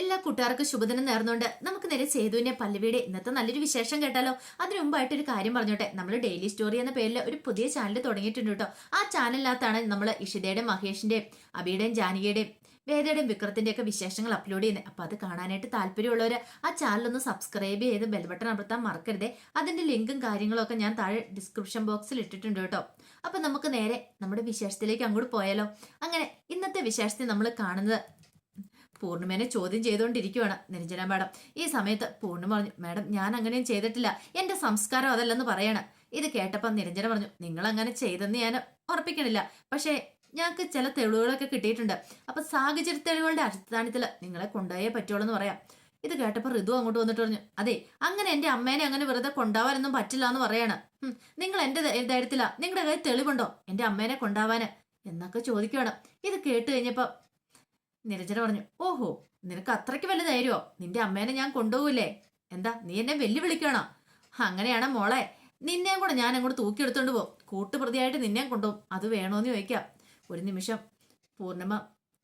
എല്ലാ കൂട്ടുകാർക്കും ശുഭദിനം നേർന്നുകൊണ്ട് നമുക്ക് നേരെ സേതുവിന്റെ പല്ലവിയുടെ ഇന്നത്തെ നല്ലൊരു വിശേഷം കേട്ടാലോ? അതിനു മുമ്പായിട്ട് ഒരു കാര്യം പറഞ്ഞോട്ടെ. നമ്മൾ ഡെയിലി സ്റ്റോറി എന്ന പേരിൽ ഒരു പുതിയ ചാനൽ തുടങ്ങിയിട്ടുണ്ട് കേട്ടോ. ആ ചാനലിനകത്താണ് നമ്മൾ ഇഷിതയുടെയും മഹേഷിന്റെയും അബിയുടെയും ജാനകിയുടെയും വേദയുടെയും വിക്രത്തിന്റെ ഒക്കെ വിശേഷങ്ങൾ അപ്ലോഡ് ചെയ്യുന്നത്. അപ്പൊ അത് കാണാനായിട്ട് താല്പര്യമുള്ളവർ ആ ചാനൽ ഒന്ന് സബ്സ്ക്രൈബ് ചെയ്ത് ബെൽ ബട്ടൺ അമർത്താൻ മറക്കരുതേ. അതിന്റെ ലിങ്കും കാര്യങ്ങളും ഒക്കെ ഞാൻ താഴെ ഡിസ്ക്രിപ്ഷൻ ബോക്സിൽ ഇട്ടിട്ടുണ്ട് കേട്ടോ. അപ്പൊ നമുക്ക് നേരെ നമ്മുടെ വിശേഷത്തിലേക്ക് അങ്ങോട്ട് പോയാലോ? അങ്ങനെ ഇന്നത്തെ വിശേഷത്തിൽ നമ്മൾ കാണുന്നത് പൂർണിമേനെ ചോദ്യം ചെയ്തുകൊണ്ടിരിക്കുവാണ് നിരഞ്ജന മാഡം. ഈ സമയത്ത് പൂർണിമ പറഞ്ഞു മാഡം ഞാൻ അങ്ങനെയും ചെയ്തിട്ടില്ല. എന്റെ സംസ്കാരം അതല്ലെന്ന് പറയാണ്. ഇത് കേട്ടപ്പോൾ നിരഞ്ജന പറഞ്ഞു നിങ്ങൾ അങ്ങനെ ചെയ്തെന്ന് ഞാൻ ഉറപ്പിക്കണില്ല. പക്ഷേ ഞങ്ങൾക്ക് ചില തെളിവുകളൊക്കെ കിട്ടിയിട്ടുണ്ട്. അപ്പൊ സാഹചര്യ തെളിവുകളുടെ അടിസ്ഥാനത്തിൽ നിങ്ങളെ കൊണ്ടുപോയേ പറ്റുള്ളൂ എന്ന് പറയാം. ഇത് കേട്ടപ്പോൾ ഋതു അങ്ങോട്ട് വന്നിട്ട് പറഞ്ഞു അതെ അങ്ങനെ എന്റെ അമ്മേനെ അങ്ങനെ വെറുതെ കൊണ്ടാവാനൊന്നും പറ്റില്ല എന്ന് പറയാണ് നിങ്ങൾ എന്റെ ധൈര്യത്തില. നിങ്ങളുടെ കയ്യിൽ തെളിവുണ്ടോ? എന്റെ അമ്മേനെ കൊണ്ടാവാന് എന്നൊക്കെ ചോദിക്കുവാണ്. ഇത് കേട്ട് കഴിഞ്ഞപ്പോ നിരഞ്ജന പറഞ്ഞു ഓഹോ നിനക്ക് അത്രയ്ക്ക് വല്ല ധൈര്യമോ? നിന്റെ അമ്മേനെ ഞാൻ കൊണ്ടുപോകില്ലേ എന്താ നീ എന്നെ വെല്ലുവിളിക്കണോ അങ്ങനെയാണ് മോളെ? നിന്നെയും കൂടെ ഞാൻ അങ്ങോട്ട് തൂക്കിയെടുത്തോണ്ട് പോകും കൂട്ടുപ്രതിയായിട്ട് നിന്നെയും കൊണ്ടുപോകും അത് വേണോന്ന് ചോദിക്കാം. ഒരു നിമിഷം പൂർണിമ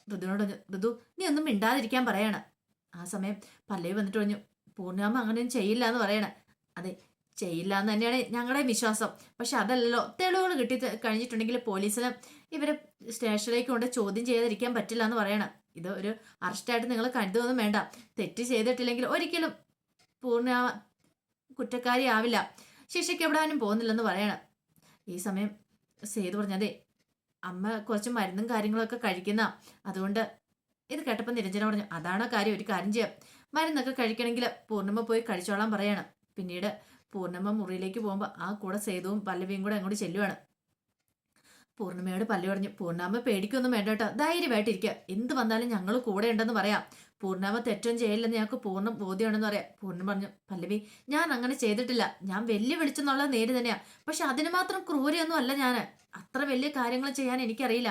ഋതുവിനോട് ഋതു നീ ഒന്നും മിണ്ടാതിരിക്കാൻ പറയാണ്. ആ സമയം പല്ലവി വന്നിട്ട് പറഞ്ഞു പൂർണിമ അങ്ങനെയൊന്നും ചെയ്യില്ല എന്ന് പറയണേ. അതെ ചെയ്യില്ല എന്ന് തന്നെയാണ് ഞങ്ങളുടെ വിശ്വാസം. പക്ഷെ അതല്ലല്ലോ തെളിവുകൾ കിട്ടി കഴിഞ്ഞിട്ടുണ്ടെങ്കിൽ പോലീസിന് ഇവരെ സ്റ്റേഷനിലേക്ക് കൊണ്ട് ചോദ്യം ചെയ്തിരിക്കാൻ പറ്റില്ല എന്ന് പറയണം. ഇത് ഒരു അറസ്റ്റായിട്ട് നിങ്ങൾ കരുതുമൊന്നും വേണ്ട. തെറ്റ് ചെയ്തിട്ടില്ലെങ്കിൽ ഒരിക്കലും പൂർണ കുറ്റക്കാരി ആവില്ല. ശിക്ഷയ്ക്ക് എവിടാനും പോകുന്നില്ലെന്ന് പറയണം. ഈ സമയം സേതു പറഞ്ഞതേ അമ്മ കുറച്ച് മരുന്നും കാര്യങ്ങളൊക്കെ കഴിക്കുന്ന. അതുകൊണ്ട് ഇത് കേട്ടപ്പോൾ നിരഞ്ജന പറഞ്ഞു അതാണ് കാര്യം? ഒരു കാര്യം ചെയ്യാം. മരുന്നൊക്കെ കഴിക്കണമെങ്കിൽ പൂർണിമ പോയി കഴിച്ചോളാൻ പറയണം. പിന്നീട് പൂർണിമ മുറിയിലേക്ക് പോകുമ്പോൾ ആ കൂടെ സേതുവും പല്ലവിയും കൂടെ അങ്ങോട്ട് ചെല്ലുവാണ്. പൂർണിമയോട് പല്ലു പറഞ്ഞു പൂർണാമ പേടിക്കൊന്നും വേണ്ട കേട്ടോ ധൈര്യമായിട്ടിരിക്കുക എന്ത് വന്നാലും ഞങ്ങൾ കൂടെ ഉണ്ടെന്ന് പറയാം. പൂർണാമ തെറ്റും ചെയ്യില്ലെന്ന് ഞങ്ങൾക്ക് പൂർണ ബോധ്യമാണെന്ന് പറയാം. പൂർണം പറഞ്ഞു പല്ലവി ഞാൻ അങ്ങനെ ചെയ്തിട്ടില്ല. ഞാൻ വെല്ലുവിളിച്ചെന്നുള്ള നേര് തന്നെയാ. പക്ഷെ അതിന് മാത്രം ക്രൂരയൊന്നും അല്ല ഞാൻ അത്ര വലിയ കാര്യങ്ങൾ ചെയ്യാൻ എനിക്കറിയില്ല.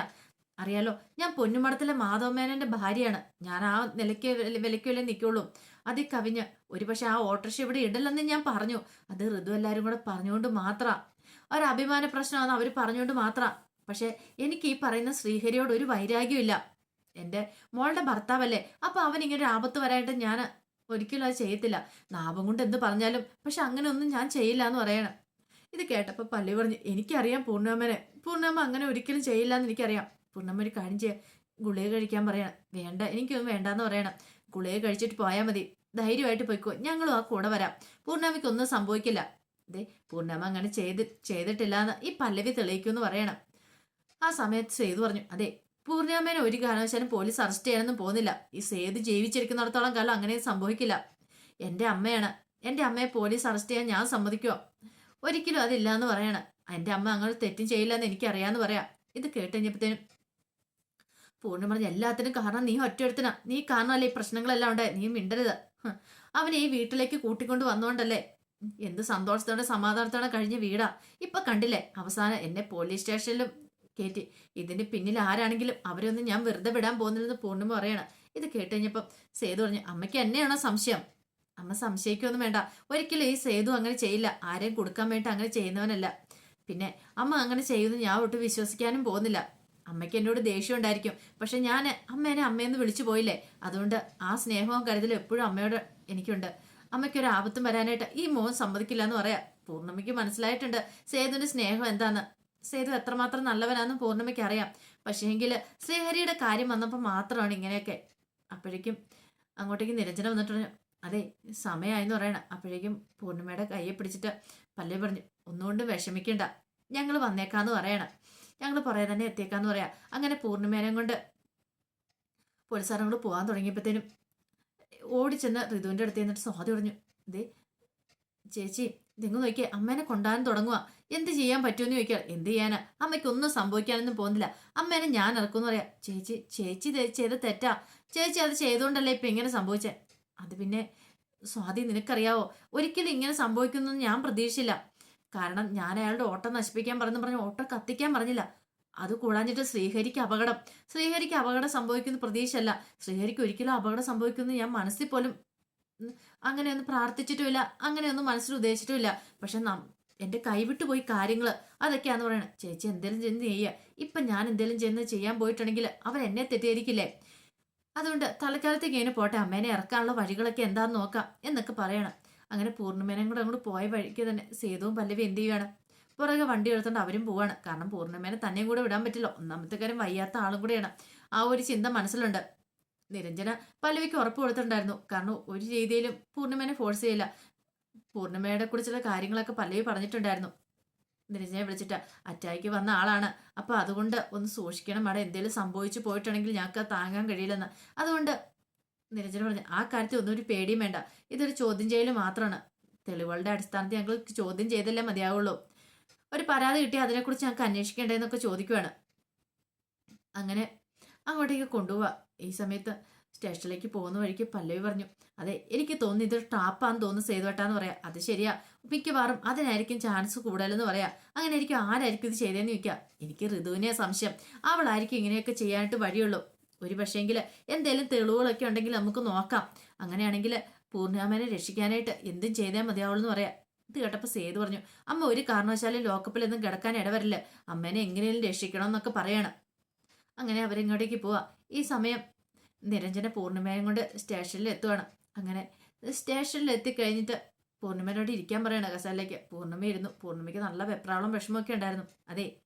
അറിയാലോ ഞാൻ പൊന്നുമടത്തിലെ മാധവമേനന്റെ ഭാര്യയാണ്. ഞാൻ ആ നിലയ്ക്ക് വിലയ്ക്കുള്ളിൽ വില നിൽക്കുള്ളൂ അതിൽ കവിഞ്ഞ് ഒരുപക്ഷെ ആ ഓട്ടോറിക്ഷ ഇവിടെ ഇടല്ലെന്ന് ഞാൻ പറഞ്ഞു. അത് ഋതു എല്ലാവരും കൂടെ പറഞ്ഞുകൊണ്ട് മാത്രം. ഒരു അഭിമാന പ്രശ്നമാണ് അവർ പറഞ്ഞുകൊണ്ട് മാത്രം. പക്ഷെ എനിക്ക് ഈ പറയുന്ന ശ്രീഹരിയോട് ഒരു വൈരാഗ്യമില്ല എന്റെ മോളുടെ ഭർത്താവല്ലേ. അപ്പൊ അവൻ ഇങ്ങനെ ഒരു ആപത്ത് വരായിട്ട് ഞാൻ ഒരിക്കലും അത് ചെയ്യത്തില്ല. ലാഭം കൊണ്ട് എന്ത് പറഞ്ഞാലും പക്ഷെ അങ്ങനെ ഒന്നും ഞാൻ ചെയ്യില്ല എന്ന് പറയണം. ഇത് കേട്ടപ്പോൾ പള്ളി പറഞ്ഞു എനിക്കറിയാം പൂർണമ്മനെ. പൂർണമ്മ അങ്ങനെ ഒരിക്കലും ചെയ്യില്ല എന്ന് എനിക്കറിയാം. പൂർണമ്മ ഒരു ചെയ്യാം. ഗുളിക കഴിക്കാൻ പറയണം. വേണ്ട എനിക്കൊന്നും വേണ്ടാന്ന് പറയണം. ഗുളിക കഴിച്ചിട്ട് പോയാൽ മതി. ധൈര്യമായിട്ട് പോയിക്കോ. ഞങ്ങളും ആ കൂടെ വരാം. പൂർണമ്മയ്ക്ക് ഒന്നും സംഭവിക്കില്ല. ദേ പൂർണമ്മ അങ്ങനെ ചെയ്ത് ചെയ്തിട്ടില്ല എന്ന് ഈ പല്ലവി തെളിയിക്കുമെന്ന് പറയണം. ആ സമയത്ത് സേതു പറഞ്ഞു അതെ പൂർണിമേനെ ഒരു കാരണവശാലും പോലീസ് അറസ്റ്റ് ചെയ്യാനൊന്നും പോകുന്നില്ല. ഈ സേതു ജീവിച്ചിരിക്കുന്നിടത്തോളം കാലം അങ്ങനെ സംഭവിക്കില്ല. എന്റെ അമ്മയാണ്. എന്റെ അമ്മയെ പോലീസ് അറസ്റ്റ് ചെയ്യാൻ ഞാൻ സമ്മതിക്കുമോ ഒരിക്കലും അതില്ല എന്ന് പറയണം. എന്റെ അമ്മ അങ്ങനെ തെറ്റും ചെയ്യില്ല എന്ന് എനിക്കറിയാമെന്ന് പറയാം. ഇത് കേട്ടുകഴിഞ്ഞപ്പോഴത്തേനും പൂർണി പറഞ്ഞ എല്ലാത്തിനും കാരണം നീ ഒറ്റയെടുത്തിനാ നീ കാരണമല്ലേ ഈ പ്രശ്നങ്ങളെല്ലാം ഉണ്ടായി? നീ മിണ്ടരുത്. അവനെ ഈ വീട്ടിലേക്ക് കൂട്ടിക്കൊണ്ട് വന്നോണ്ടല്ലേ? എന്ത് സന്തോഷത്തോടെ സമാധാനത്തോടെ കഴിഞ്ഞ വീടാ. ഇപ്പൊ കണ്ടില്ലേ അവസാനം എന്നെ പോലീസ് സ്റ്റേഷനിലും കയറ്റി ഇതിന് പിന്നിൽ ആരാണെങ്കിലും അവരൊന്നും ഞാൻ വെറുതെ വിടാൻ പോകുന്നില്ലെന്ന് പൂർണിമ പറയണം. ഇത് കേട്ട് കഴിഞ്ഞപ്പം സേതു പറഞ്ഞു അമ്മയ്ക്ക് എന്നെയാണോ സംശയം? അമ്മ സംശയിക്കൊന്നും വേണ്ട. ഒരിക്കലും ഈ സേതു അങ്ങനെ ചെയ്യില്ല. ആരെയും കൊടുക്കാൻ വേണ്ടി അങ്ങനെ ചെയ്യുന്നവനല്ല. പിന്നെ അമ്മ അങ്ങനെ ചെയ്യുമെന്ന് ഞാൻ ഒട്ടും വിശ്വസിക്കാനും പോകുന്നില്ല. അമ്മയ്ക്ക് എന്നോട് ദേഷ്യം ഉണ്ടായിരിക്കും. പക്ഷെ ഞാൻ അമ്മേനെ അമ്മയെന്ന് വിളിച്ചു പോയില്ലേ? അതുകൊണ്ട് ആ സ്നേഹവും കരുതലും എപ്പോഴും അമ്മയോട് എനിക്കുണ്ട്. അമ്മയ്ക്കൊരു ആപത്തും വരാനായിട്ട് ഈ മോൻ സമ്മതിക്കില്ല എന്ന് പറയാം. പൂർണമ്മയ്ക്ക് മനസ്സിലായിട്ടുണ്ട് സേതുവിന്റെ സ്നേഹം എന്താന്ന്. സേതു എത്രമാത്രം നല്ലവനാന്ന് പൂർണമിക്ക് അറിയാം. പക്ഷേങ്കിൽ ശ്രീഹരിയുടെ കാര്യം വന്നപ്പോൾ മാത്രമാണ് ഇങ്ങനെയൊക്കെ. അപ്പോഴേക്കും അങ്ങോട്ടേക്ക് നിരഞ്ജന വന്നിട്ടുണ്ട് അതെ സമയമായെന്ന് പറയണം. അപ്പോഴേക്കും പൂർണിമയുടെ കയ്യെ പിടിച്ചിട്ട് പല്ലേ പറഞ്ഞു ഒന്നുകൊണ്ട് വിഷമിക്കണ്ട. ഞങ്ങൾ വന്നേക്കാന്ന് പറയണം. ഞങ്ങൾ പറയാൻ തന്നെ എത്തിയേക്കാന്ന് പറയാം. അങ്ങനെ പൂർണിമേനം കൊണ്ട് പോലീസുകാരും കൂടെ പോകാൻ തുടങ്ങിയപ്പോഴത്തേനും ഓടിച്ചെന്ന് ഋതുവിന്റെ അടുത്ത് നിന്നിട്ട് സ്വാതി പറഞ്ഞു ദേ ചേച്ചി നിങ്ങൾ നോക്കിയേ അമ്മേനെ കൊണ്ടാൻ തുടങ്ങുക എന്ത് ചെയ്യാൻ പറ്റുമെന്ന് ചോദിക്കുക എന്ത് ചെയ്യാനാ? അമ്മയ്ക്ക് ഒന്നും സംഭവിക്കാനൊന്നും പോകുന്നില്ല. അമ്മേനെ ഞാൻ ഇറക്കുമെന്ന് പറയാം. ചേച്ചി ചേച്ചി ചെയ്ത് ചെയ്ത തെറ്റാ. ചേച്ചി അത് ചെയ്തുകൊണ്ടല്ലേ ഇപ്പം ഇങ്ങനെ സംഭവിച്ചേ? അത് പിന്നെ സ്വാതി നിനക്കറിയാവോ? ഒരിക്കലും ഇങ്ങനെ സംഭവിക്കുന്നു ഞാൻ പ്രതീക്ഷിച്ചില്ല. കാരണം ഞാൻ അയാളുടെ ഓട്ടം നശിപ്പിക്കാൻ പറഞ്ഞു പറഞ്ഞു ഓട്ടം കത്തിക്കാൻ പറഞ്ഞില്ല. അത് കൂടാഞ്ഞിട്ട് ശ്രീഹരിക്ക് അപകടം. ശ്രീഹരിക്ക് അപകടം സംഭവിക്കുന്ന പ്രതീക്ഷയല്ല. ശ്രീഹരിക്ക് ഒരിക്കലും അപകടം സംഭവിക്കുന്നു ഞാൻ മനസ്സിൽ പോലും അങ്ങനെയൊന്നും പ്രാർത്ഥിച്ചിട്ടുമില്ല. അങ്ങനെയൊന്നും മനസ്സിൽ ഉദ്ദേശിച്ചിട്ടുമില്ല. പക്ഷെ എന്റെ കൈവിട്ടു പോയി കാര്യങ്ങൾ അതൊക്കെയാന്ന് പറയണത് ചേച്ചി എന്തേലും ചെന്ന് ചെയ്യുക ഇപ്പൊ ഞാൻ എന്തേലും ചെന്ന് ചെയ്യാൻ പോയിട്ടുണ്ടെങ്കിൽ അവൻ എന്നെ തെറ്റിദ്ധരിക്കില്ലേ? അതുകൊണ്ട് തലക്കാലത്തേക്ക് ഇങ്ങനെ പോട്ടെ. അമ്മേനെ ഇറക്കാനുള്ള വഴികളൊക്കെ എന്താന്ന് നോക്കാം എന്നൊക്കെ പറയണം. അങ്ങനെ പൂർണിമേനയും കൂടെ അങ്ങോട്ട് പോയ വഴിക്ക് തന്നെ സേതുവും പല്ലവി എന്ത് ചെയ്യുകയാണ് പുറകെ വണ്ടി എടുത്തോണ്ട് അവരും പോവാണ്. കാരണം പൂർണിമേനെ തന്നെയും കൂടെ വിടാൻ പറ്റില്ല. ഒന്നാമത്തെ കാര്യം വയ്യാത്ത ആളും കൂടെയാണ്. ആ ഒരു ചിന്ത മനസ്സിലുണ്ട്. നിരഞ്ജന പല്ലവിക്ക് ഉറപ്പ് കൊടുത്തിട്ടുണ്ടായിരുന്നു. കാരണം ഒരു രീതിയിലും പൂർണിമേനെ ഫോഴ്സ് ചെയ്യില്ല. പൂർണിമയുടെ കുറിച്ചുള്ള കാര്യങ്ങളൊക്കെ പല്ലവി പറഞ്ഞിട്ടുണ്ടായിരുന്നു. നിരഞ്ജനെ വിളിച്ചിട്ട് അറ്റായിക്ക് വന്ന ആളാണ്. അപ്പൊ അതുകൊണ്ട് ഒന്ന് സൂക്ഷിക്കണം. അവിടെ എന്തെങ്കിലും സംഭവിച്ചു പോയിട്ടുണ്ടെങ്കിൽ ഞങ്ങൾക്ക് താങ്ങാൻ കഴിയില്ലെന്ന്. അതുകൊണ്ട് നിരഞ്ജന പറഞ്ഞു ആ കാര്യത്തിൽ ഒന്നും ഒരു പേടിയും വേണ്ട. ഇതൊരു ചോദ്യം ചെയ്യൽ മാത്രമാണ് തെളിവുകളുടെ അടിസ്ഥാനത്തിൽ ഞങ്ങൾ ചോദ്യം ചെയ്തല്ലേ മതിയാവുള്ളൂ. ഒരു പരാതി കിട്ടി അതിനെക്കുറിച്ച് ഞങ്ങൾക്ക് അന്വേഷിക്കേണ്ടതെന്നൊക്കെ ചോദിക്കുവാണ്. അങ്ങനെ അങ്ങോട്ടേക്ക് കൊണ്ടുപോവാ. ഈ സമയത്ത് സ്റ്റേഷനിലേക്ക് പോകുന്ന വഴിക്ക് പല്ലവി പറഞ്ഞു അതെ എനിക്ക് തോന്നുന്നു ഇതൊരു ടാപ്പാന്ന് തോന്നുന്നു സേതുവട്ടാന്ന് പറയാം. അത് ശരിയാ. മിക്കവാറും അതിനായിരിക്കും ചാൻസ് കൂടുതലെന്ന് പറയാം. അങ്ങനെ ആയിരിക്കും ആരായിരിക്കും ഇത് ചെയ്തതെന്ന് ചോദിക്കുക എനിക്ക് ഋതുവിനെ സംശയം. അവളായിരിക്കും ഇങ്ങനെയൊക്കെ ചെയ്യാനായിട്ട് വഴിയുള്ളൂ. ഒരു പക്ഷേങ്കിൽ എന്തെങ്കിലും തെളിവുകളൊക്കെ ഉണ്ടെങ്കിൽ നമുക്ക് നോക്കാം. അങ്ങനെയാണെങ്കിൽ പൂർണിമാമനെ രക്ഷിക്കാനായിട്ട് എന്തും ചെയ്താൽ മതിയാവുള്ളൂ പറയാം. ഇത് കേട്ടപ്പോൾ സേതു പറഞ്ഞു അമ്മ ഒരു കാരണവശാലും ലോക്കപ്പിലൊന്നും കിടക്കാൻ ഇടവരില്ല. അമ്മേനെ എങ്ങനെയും രക്ഷിക്കണം എന്നൊക്കെ പറയണം. അങ്ങനെ അവരിങ്ങോട്ടേക്ക് പോവാ. ഈ സമയം നിരഞ്ജന പൂർണിമയും കൊണ്ട് സ്റ്റേഷനിൽ എത്തുവാണ്. അങ്ങനെ സ്റ്റേഷനിൽ എത്തിക്കഴിഞ്ഞിട്ട് പൂർണിമയോട് ഇരിക്കാൻ പറയണ കസാലിലേക്ക്. പൂർണിമ ഇരുന്നു. പൂർണിമയ്ക്ക് നല്ല വെപ്രാളം വിഷമമൊക്കെ ഉണ്ടായിരുന്നു. അതെ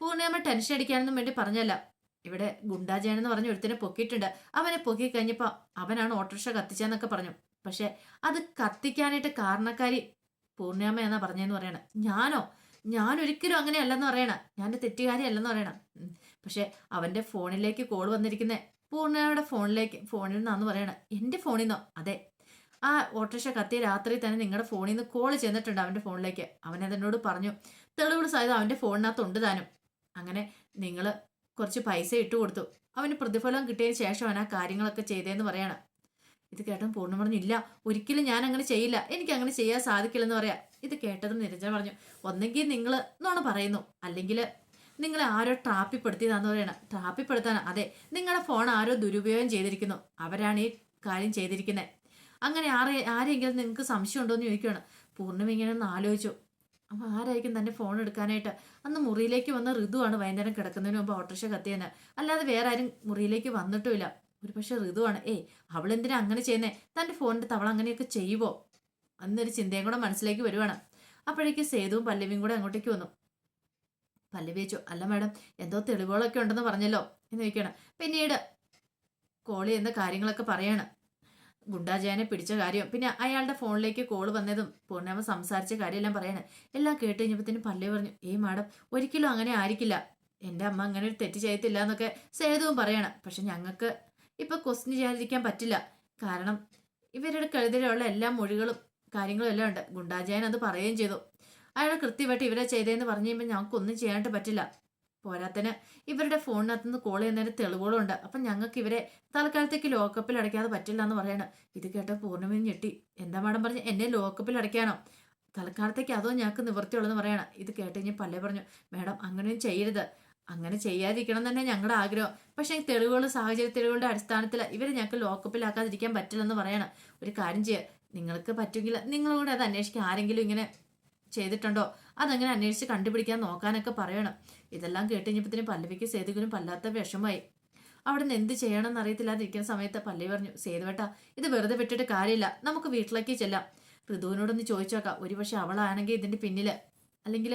പൂർണിമ ടെൻഷൻ അടിക്കാനൊന്നും വേണ്ടി പറഞ്ഞല്ല. ഇവിടെ ഗുണ്ടാജയൻ എന്ന് പറഞ്ഞ ഒരുത്തിനെ പൊക്കിയിട്ടുണ്ട്. അവനെ പൊക്കി കഴിഞ്ഞപ്പോൾ അവനാണ് ഓട്ടോറിക്ഷ കത്തിച്ചെന്നൊക്കെ പറഞ്ഞു. പക്ഷെ അത് കത്തിക്കാനായിട്ട് കാരണക്കാരി പൂർണിയമ്മ എന്നാ പറഞ്ഞതെന്ന് പറയണ. ഞാനോ? ഞാൻ ഒരിക്കലും അങ്ങനെയല്ലെന്ന് പറയണ. ഞാൻ തെറ്റുകാരി അല്ലെന്ന് പറയണം. പക്ഷെ അവന്റെ ഫോണിലേക്ക് കോൾ വന്നിരിക്കുന്ന. പൂർണയുടെ ഫോണിലേക്ക് ഫോണിൽ നിന്നാന്ന് പറയണ. എന്റെ ഫോണിൽ നിന്നോ? അതെ. ആ ഓട്ടോറിക്ഷ കത്തിയ രാത്രി തന്നെ നിങ്ങളുടെ ഫോണിൽ നിന്ന് കോൾ ചെന്നിട്ടുണ്ട് അവന്റെ ഫോണിലേക്ക്. അവനതിനോട് പറഞ്ഞു തെളിവുകൾ സഹിതം ഫോണിനകത്ത് ഉണ്ട് താനും. അങ്ങനെ നിങ്ങൾ കുറച്ച് പൈസ ഇട്ട് കൊടുത്തു. അവന് പ്രതിഫലം കിട്ടിയതിന് ശേഷം അവൻ ആ കാര്യങ്ങളൊക്കെ ചെയ്തതെന്ന് പറയണം. ഇത് കേട്ടോ പൂർണ പറഞ്ഞു ഇല്ല ഒരിക്കലും ഞാൻ അങ്ങനെ ചെയ്യില്ല. എനിക്ക് അങ്ങനെ ചെയ്യാൻ സാധിക്കില്ലെന്ന് പറയാം. ഇത് കേട്ടതും നിരഞ്ജന പറഞ്ഞു ഒന്നെങ്കിൽ നിങ്ങൾ എന്നാണ് പറയുന്നു? അല്ലെങ്കിൽ നിങ്ങളെ ആരോ ട്രാപ്പിപ്പെടുത്തിയതാന്ന് പറയണം. ട്രാപ്പിപ്പെടുത്താൻ അതെ നിങ്ങളുടെ ഫോൺ ആരോ ദുരുപയോഗം ചെയ്തിരിക്കുന്നു. അവരാണ് ഈ കാര്യം ചെയ്തിരിക്കുന്നത് അങ്ങനെ ആരെ ആരെങ്കിലും നിങ്ങൾക്ക് സംശയം ഉണ്ടോ എന്ന് ചോദിക്കുകയാണ് പൂർണിമ ഇങ്ങനെ ഒന്ന് ആലോചിച്ചു. അപ്പോൾ ആരായിരിക്കും തന്റെ ഫോൺ എടുക്കാനായിട്ട്? അന്ന് മുറിയിലേക്ക് വന്ന ഋതുവാണ് വൈകുന്നേരം കിടക്കുന്നതിന് മുമ്പ് ഓട്ടോറിക്ഷ കത്തിയെന്ന്. അല്ലാതെ വേറെ ആരും മുറിയിലേക്ക് വന്നിട്ടുമില്ല. ഒരു പക്ഷേ ഋതുവാണ്. ഏയ് അവളെന്തിനാ അങ്ങനെ ചെയ്യുന്നേ? തന്റെ ഫോണിന്റെ തവള അങ്ങനെയൊക്കെ ചെയ്യുവോ? അന്നൊരു ചിന്തയും കൂടെ മനസ്സിലേക്ക് വരുവാണ്. അപ്പോഴേക്ക് സേതുവും പല്ലവിയും കൂടെ അങ്ങോട്ടേക്ക് വന്നു. പല്ലവി വെച്ചു അല്ല മാഡം എന്തോ തെളിവുകളൊക്കെ ഉണ്ടെന്ന് പറഞ്ഞല്ലോ? എന്ന് ചോദിക്കണം പിന്നീട് കോളി എന്ന കാര്യങ്ങളൊക്കെ പറയാണ്. ഗുണ്ടാജയനെ പിടിച്ച കാര്യം. പിന്നെ അയാളുടെ ഫോണിലേക്ക് കോൾ വന്നതും പൂർണമ സംസാരിച്ച കാര്യമെല്ലാം പറയണേ. എല്ലാം കേട്ട് കഴിഞ്ഞപ്പോഴത്തേനും പല്ലവി പറഞ്ഞു ഏയ് മാഡം ഒരിക്കലും അങ്ങനെ ആയിരിക്കില്ല. എന്റെ അമ്മ അങ്ങനെ ഒരു തെറ്റ് ചെയ്യത്തില്ല എന്നൊക്കെ സേതുവും പറയണം. പക്ഷെ ഞങ്ങൾക്ക് ഇപ്പൊ ക്വസ്റ്റ്യൻ ചെയ്യാതിരിക്കാൻ പറ്റില്ല. കാരണം ഇവരുടെ കഴുതിലുള്ള എല്ലാ മൊഴികളും കാര്യങ്ങളും എല്ലാം ഉണ്ട്. ഗുണ്ടാജയൻ അത് പറയുകയും ചെയ്തു. അയാൾ കൃത്യമായിട്ട് ഇവരെ ചെയ്തതെന്ന് പറഞ്ഞു കഴിയുമ്പോൾ ഞങ്ങൾക്കൊന്നും ചെയ്യാനായിട്ട് പറ്റില്ല. പോരാത്തന് ഇവരുടെ ഫോണിനകത്ത് നിന്ന് കോൾ ചെയ്യുന്നതിന് തെളിവുകളുണ്ട്. അപ്പം ഞങ്ങൾക്ക് ഇവരെ തൽക്കാലത്തേക്ക് ലോക്കപ്പിൽ അടയ്ക്കാതെ പറ്റില്ല എന്ന് പറയണം. ഇത് കേട്ട പൂർണമി ഞെട്ടി. എന്താ മാഡം പറഞ്ഞു? എന്നെ ലോക്കപ്പിൽ അടയ്ക്കാനോ? തൽക്കാലത്തേക്ക് അതോ ഞങ്ങൾക്ക് നിവൃത്തിയുള്ളതെന്ന് പറയണം. ഇത് കേട്ട് കഴിഞ്ഞ് പല്ലേ പറഞ്ഞു മാഡം അങ്ങനെയും ചെയ്യരുത്. അങ്ങനെ ചെയ്യാതിരിക്കണം തന്നെ ഞങ്ങളുടെ ആഗ്രഹം. പക്ഷേ തെളിവുകൾ സാഹചര്യ തെളിവുകളുടെ അടിസ്ഥാനത്തിൽ ഇവരെ ഞങ്ങൾക്ക് ലോക്കപ്പിലാക്കാതിരിക്കാൻ പറ്റില്ലെന്ന് പറയണം. ഒരു കാര്യം ചെയ്യുക നിങ്ങൾക്ക് പറ്റുമെങ്കിൽ നിങ്ങളും കൂടെ അത് അന്വേഷിക്കാൻ ആരെങ്കിലും ഇങ്ങനെ ചെയ്തിട്ടുണ്ടോ? അതങ്ങനെ അന്വേഷിച്ച് കണ്ടുപിടിക്കാൻ നോക്കാനൊക്കെ പറയണം. ഇതെല്ലാം കേട്ട് കഴിഞ്ഞപ്പോഴത്തേനും പല്ലവിക്ക് സേതുവിനും വല്ലാത്ത വിഷമായി അവിടെ നിന്ന് എന്ത് ചെയ്യണമെന്ന് അറിയത്തില്ലാതിരിക്കുന്ന സമയത്ത് പല്ലവി പറഞ്ഞു സേതുവേട്ട ഇത് വെറുതെ വിട്ടിട്ട് കാര്യമില്ല. നമുക്ക് വീട്ടിലേക്ക് ചെല്ലാം. ഋതുവിനോടൊന്ന് ചോദിച്ചു നോക്കാം ഒരുപക്ഷെ അവളാണെങ്കിൽ ഇതിന്റെ പിന്നിൽ. അല്ലെങ്കിൽ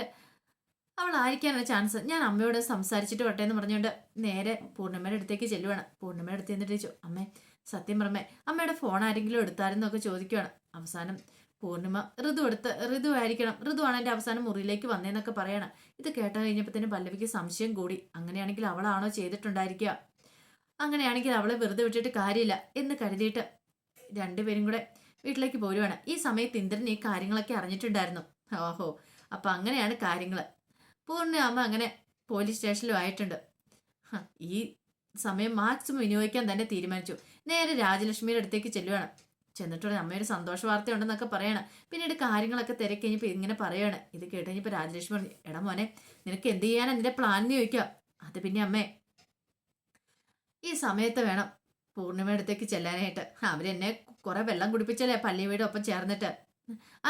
അവളായിരിക്കാനുള്ള ചാൻസ്. ഞാൻ അമ്മയോട് സംസാരിച്ചിട്ട് വട്ടെ എന്ന് പറഞ്ഞുകൊണ്ട് നേരെ പൂർണിമയുടെ അടുത്തേക്ക് ചെല്ലുവാണ്. പൂർണിമയുടെ അടുത്ത് എന്നിട്ട് ചോദിച്ചു അമ്മേ സത്യം പറമേ അമ്മയുടെ ഫോൺ ആരെങ്കിലും എടുത്താരെന്നൊക്കെ ചോദിക്കുവാണ്. അവസാനം പൂർണിമ ഋതു എടുത്ത് ഋതു ആയിരിക്കണം. ഋതുവാണ് എന്റെ അവസാനം മുറിയിലേക്ക് വന്നേന്നൊക്കെ പറയണം. ഇത് കേട്ട കഴിഞ്ഞപ്പോഴത്തേനും പല്ലവിക്ക് സംശയം കൂടി. അങ്ങനെയാണെങ്കിൽ അവളാണോ ചെയ്തിട്ടുണ്ടായിരിക്കുക? അങ്ങനെയാണെങ്കിൽ അവളെ വെറുതെ വിട്ടിട്ട് കാര്യമില്ല എന്ന് കരുതിയിട്ട് രണ്ടുപേരും കൂടെ വീട്ടിലേക്ക് പോരുവാണ്. ഈ സമയത്ത് ഇന്ദ്രൻ ഈ കാര്യങ്ങളൊക്കെ അറിഞ്ഞിട്ടുണ്ടായിരുന്നു. ഓഹോ അപ്പൊ അങ്ങനെയാണ് കാര്യങ്ങൾ പൂർണ അമ്മ അങ്ങനെ പോലീസ് സ്റ്റേഷനിലും ആയിട്ടുണ്ട്. ഈ സമയം മാക്സിമം വിനിയോഗിക്കാൻ തന്നെ തീരുമാനിച്ചു. നേരെ രാജലക്ഷ്മിയുടെ അടുത്തേക്ക് ചെല്ലുവാണ്. ചെന്നിട്ടുള്ള അമ്മയൊരു സന്തോഷ വാർത്ത ഉണ്ടെന്നൊക്കെ പറയണം. പിന്നീട് കാര്യങ്ങളൊക്കെ തിരക്കഴിഞ്ഞപ്പോൾ ഇങ്ങനെ പറയാണ്. ഇത് കേട്ടുകഴിഞ്ഞപ്പോൾ രാജലക്ഷ്മി പറഞ്ഞു എടാ മോനെ നിനക്ക് എന്ത് ചെയ്യാനാ നിന്റെ പ്ലാൻ എന്ന് ചോദിക്കാം അത് പിന്നെ അമ്മേ ഈ സമയത്ത് വേണം പൂർണിമയടുത്തേക്ക് ചെല്ലാനായിട്ട്. അവരെന്നെ കുറെ വെള്ളം കുടിപ്പിച്ചല്ലേ പള്ളിയുടെ ഒപ്പം ചേർന്നിട്ട്.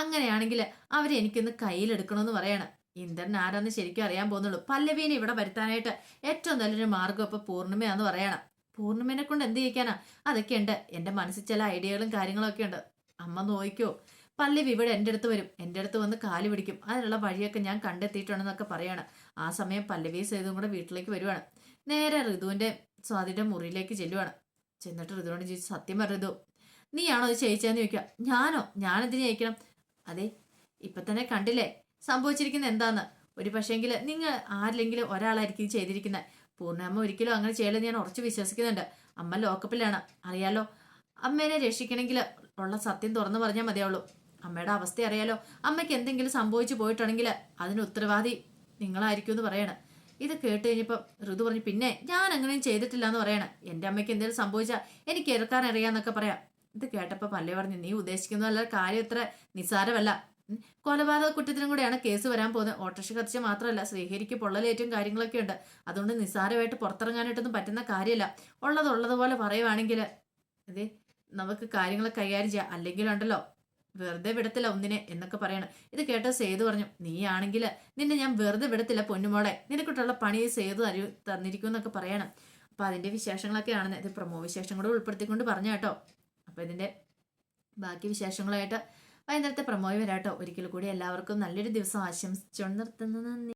അങ്ങനെയാണെങ്കിൽ അവരെനിക്കൊന്ന് കയ്യിലെടുക്കണമെന്ന് പറയാണ്. ഇന്ദ്രൻ ആരാന്ന് ശരിക്കും അറിയാൻ പോകുന്നുള്ളൂ. പല്ലവീനെ ഇവിടെ വരുത്താനായിട്ട് ഏറ്റവും നല്ലൊരു മാർഗം ഇപ്പൊ പൂർണിമയാന്ന് പറയണം. പൂർണിമനെ കൊണ്ട് എന്ത് ചെയ്യിക്കാനാ? അതൊക്കെയുണ്ട് എന്റെ മനസ്സിൽ ചില ഐഡിയകളും കാര്യങ്ങളൊക്കെ ഉണ്ട്. അമ്മ നോക്കിക്കോ പല്ലവി ഇവിടെ എന്റെ അടുത്ത് വരും. എന്റെ അടുത്ത് വന്ന് കാൽ പിടിക്കും. അതിനുള്ള വഴിയൊക്കെ ഞാൻ കണ്ടെത്തിയിട്ടുണ്ടെന്നൊക്കെ പറയാണ്. ആ സമയം പല്ലവി സേതും കൂടെ വീട്ടിലേക്ക് വരുവാണ്. നേരെ ഋതുവിന്റെ സ്വാതിയുടെ മുറിയിലേക്ക് ചെല്ലുവാണ്. ചെന്നിട്ട് ഋതുവിനോട് ചോദിച്ചു സത്യം പറ ഋതു. നീയാണോ ഇത് ചെയ്യിച്ചതെന്ന് ചോദിക്കുക. ഞാനോ? ഞാനെന്തിനു ജയിക്കണം അതെ ഇപ്പൊ തന്നെ കണ്ടില്ലേ? സംഭവിച്ചിരിക്കുന്നത് എന്താന്ന്? ഒരു പക്ഷേങ്കിൽ നിങ്ങൾ ആരിലെങ്കിലും ഒരാളായിരിക്കും ചെയ്തിരിക്കുന്നത്. പൂർണമ്മ ഒരിക്കലും അങ്ങനെ ചെയ്യലെന്ന് ഞാൻ ഉറച്ചു വിശ്വസിക്കുന്നുണ്ട്. അമ്മ ലോക്കപ്പിലാണ് അറിയാലോ? അമ്മേനെ രക്ഷിക്കണമെങ്കിൽ ഉള്ള സത്യം തുറന്നു പറഞ്ഞാൽ മതിയാവുള്ളൂ. അമ്മയുടെ അവസ്ഥ അറിയാലോ? അമ്മയ്ക്ക് എന്തെങ്കിലും സംഭവിച്ചു പോയിട്ടുണ്ടെങ്കിൽ അതിന് ഉത്തരവാദി നിങ്ങളായിരിക്കും എന്ന് പറയണേ. ഇത് കേട്ട് കഴിഞ്ഞപ്പോൾ ഋതു പറഞ്ഞു പിന്നെ ഞാൻ അങ്ങനെയും ചെയ്തിട്ടില്ല എന്ന് പറയണേ. എന്റെ അമ്മയ്ക്ക് എന്തെങ്കിലും സംഭവിച്ചാൽ എനിക്ക് ഇറക്കാൻ അറിയാന്നൊക്കെ പറയാം. ഇത് കേട്ടപ്പോൾ പല്ലേ പറഞ്ഞു നീ ഉദ്ദേശിക്കുന്നതല്ല കാര്യം ഇത്ര നിസ്സാരമല്ല. കൊലപാതക കുറ്റത്തിനും കൂടെയാണ് കേസ് വരാൻ പോകുന്നത്. ഓട്ടോറിക്ഷ കത്തിച്ച മാത്രമല്ല ശ്രീഹരിക്ക് പൊള്ളലേറ്റും കാര്യങ്ങളൊക്കെ ഉണ്ട്. അതുകൊണ്ട് നിസ്സാരമായിട്ട് പുറത്തിറങ്ങാനായിട്ടൊന്നും പറ്റുന്ന കാര്യമല്ല. ഉള്ളത് ഉള്ളതുപോലെ പറയുവാണെങ്കിൽ അതെ നമുക്ക് കാര്യങ്ങൾ കൈകാര്യം ചെയ്യാം. അല്ലെങ്കിൽ ഉണ്ടല്ലോ വെറുതെ വിടത്തില്ല ഒന്നിനെ എന്നൊക്കെ പറയണം. ഇത് കേട്ട സേതു പറഞ്ഞു നീ ആണെങ്കിൽ നിന്നെ ഞാൻ വെറുതെ വിടത്തില്ല പൊന്നുമോളെ. നിനക്കിട്ടുള്ള പണി സേതു തരു തന്നിരിക്കും എന്നൊക്കെ പറയണം. അപ്പൊ അതിന്റെ വിശേഷങ്ങളൊക്കെ ആണെന്ന് ഇത് പ്രമോ വിശേഷം കൂടെ ഉൾപ്പെടുത്തിക്കൊണ്ട് പറഞ്ഞു കേട്ടോ. അപ്പൊ ഇതിന്റെ ബാക്കി വിശേഷങ്ങളായിട്ട് വൈകുന്നേരത്തെ പ്രമോയ് വരാട്ടോ. ഒരിക്കൽ കൂടി എല്ലാവർക്കും നല്ലൊരു ദിവസം ആശംസിച്ചുകൊണ്ട് നിർത്തുന്നു. നന്ദി.